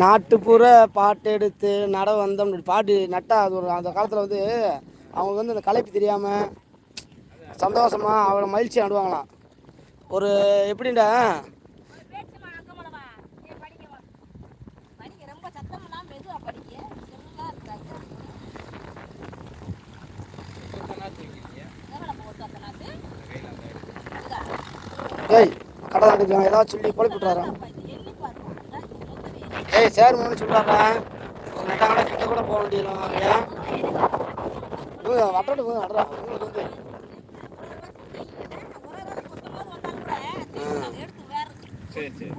நாட்டுப்புற பாட்டு எடுத்து நட வந்தோம் பாட்டு நட்டா அது ஒரு அந்த காலத்தில் வந்து அவங்க வந்து அந்த களைப்பு தெரியாமல் சந்தோஷமாக அவரை மகிழ்ச்சி நடுவாங்களாம். ஒரு எப்படின்டா ஏய் கடை நட்டுக்கலாம் ஏதாவது சொல்லி குழப்பி விட்றாராம் ஏய் சேர் மூணு சொல்கிறாரா நட்டாங்கடா கிட்ட கூட போக வேண்டியதுலாம் ஏன் வட்டோட போய் வட்டுறா உங்களுக்கு வந்து. சரி சரி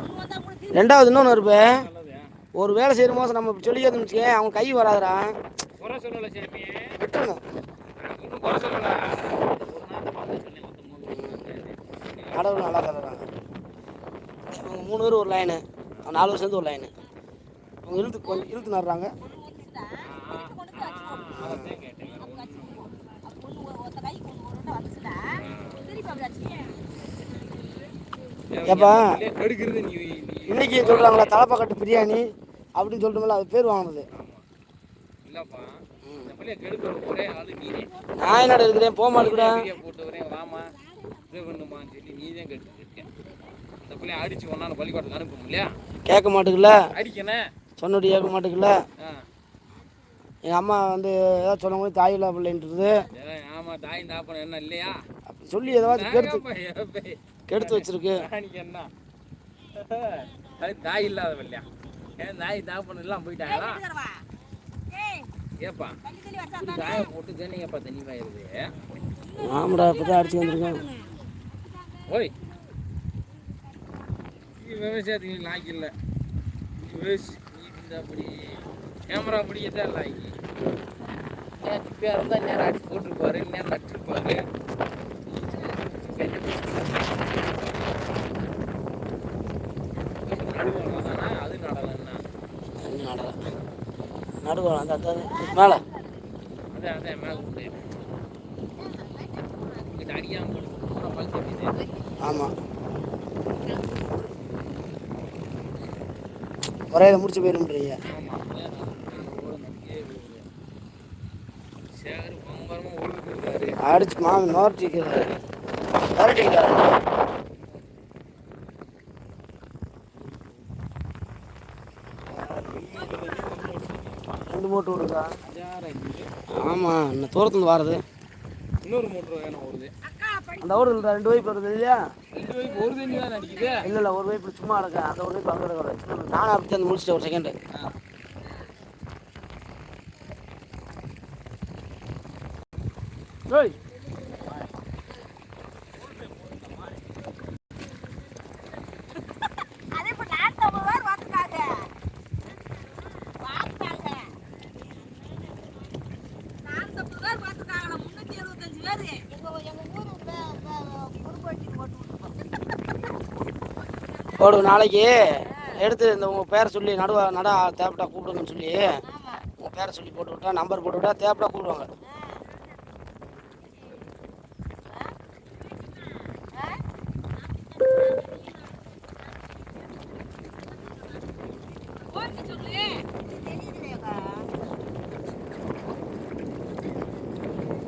ரெண்டாவது இன்னொன்று இருப்பே ஒரு வேலை செய்கிற போது நம்ம இப்படி சொல்லிக்கிறதுன்னு வச்சுக்கேன் அவங்க கை சாமி. விட்டுருங்க. கடவுள் நல்லா தர்றாங்க அவங்க மூணு பேர் ஒரு லைனு நாலு பேர் சேர்ந்து ஒரு லைனு அவங்க இழுத்து கொஞ்சம் இழுத்து நடுறாங்க. ஏப்பா இன்னைக்கு சொல்கிறாங்களா தலைப்பாக்கட்டு பிரியாணி அப்படின்னு சொல்லிட்டுமில்ல அது பேர் வாங்கினது. நான். என்னடா இருக்கிறேன் போக மாட்டேங்கிறேன் இது பண்ணுமான்னு சொல்லி நீ தான் கெடுத்து இருக்கேன் இந்த பிள்ளைய அடிச்சு ஒன்னால பள்ளிக்கூடத்துக்கு அனுப்ப இல்லையா? கேட்க மாட்டேங்கல அடிக்கணே. சொன்னடி கேட்க மாட்டேங்கல ஆ. எங்கள் அம்மா வந்து ஏதாவது சொன்ன போது தாயில்லா பிள்ளைன்றது. ஏதோ ஆமா தாயும் தாப்பனம் என்ன இல்லையா? அப்படி சொல்லி ஏதாவது கெடுத்து ஏப்பா, ஏப்பா. கெடுத்து வச்சிருக்கு. என்ன? அது தாய் இல்லாத இல்லையா? ஏன் தாய் தாப்பனம் எல்லாம் போயிட்டாங்களா? ஏப்பா தாயை போட்டு தண்ணிங்கப்பா தண்ணி பாயிருது ஆமாடா இப்போ தான் அடிச்சு வந்திருக்கேன். ஓய். விவசாயத்துக்கு லாய்க்கு இல்லை. அப்படி கேமரா பிடிக்கத்தான் லாய்க்கு ஏன் இப்போ இருந்தால் நேரம் அடிச்சு போட்டிருப்பாரு நேரம் நட்டுருப்பாரு. அது நடலன்னா நடல. நடுவாள் அந்த அந்த மேலே. அதான் அதான் மேலே விட்டு இங்கிட்ட அடிக்காமல் போட்டு பழுத்து ஆமாம் ஒரே இதை முடிச்சு இருக்காரு. அடிச்சு மாமி நோர்ட்டிக்கிறாரு நோர்ட்டிக்கிறாரு ரெண்டு மூட்டை விடுதா ஆமாம் இன்னும் தூரத்துலேருந்து வாரது. இன்னொரு மோட்டர் வேணும் வருது அந்த இல்லை ரெண்டு வைப்பு வருது இல்லையா? ரெண்டு வைப்பு ஒரு தண்ணி தான் அடிக்குது. இல்லை இல்லை ஒரு வைப்பு சும்மா இருக்கேன் அந்த ஒரு வைப்பு அங்கே இருக்க நானும் அப்படி தான் முடிச்சிட்டேன் ஒரு செகண்டு ஏய் போடுவோம் நாளைக்கு எடுத்து இந்த உங்கள் பேரை சொல்லி நடுவ நட தேப்டா கூப்பிடுங்கன்னு சொல்லி உங்கள் பேரை சொல்லி போட்டு விட்டா நம்பர் போட்டு விட்டா தேவைப்பட்டா கூப்பிடுவாங்க. சொல்லு.